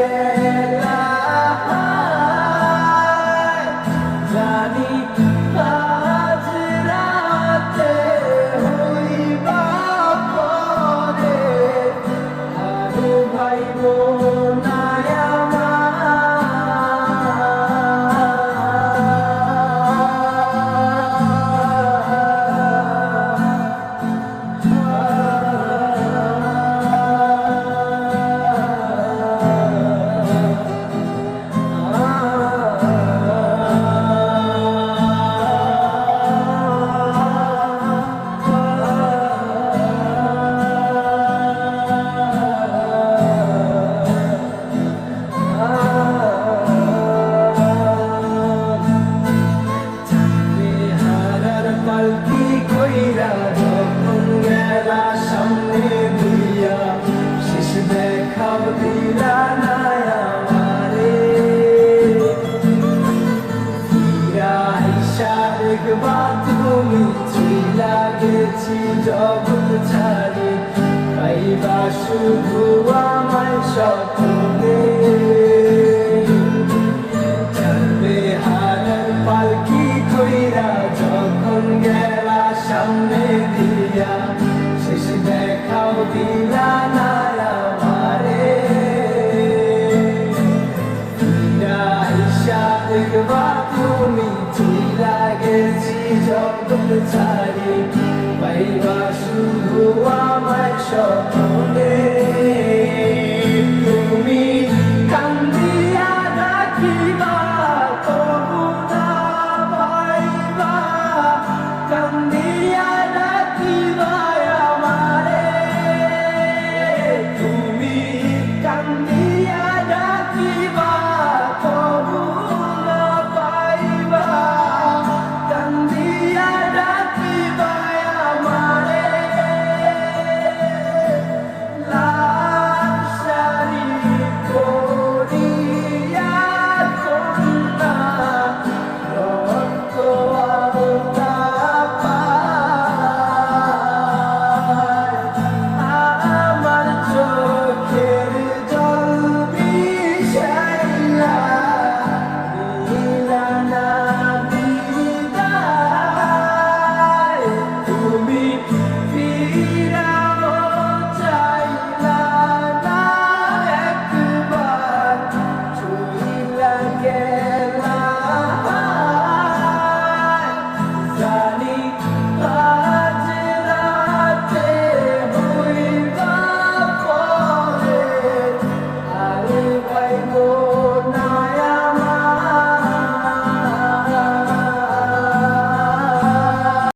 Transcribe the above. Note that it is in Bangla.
guerra. জগৎ ছাড়ি পাইবা শুধু আমায় স্বপ্নে চলবে হারার পালকি কইরা যখন গেলা সামনে দিয়া, শেষ দেখাও দিলা না আমারে দেখবা তুমি চইলা গেছি জগৎ পাইবা শুধু আমায় স্বপ্নে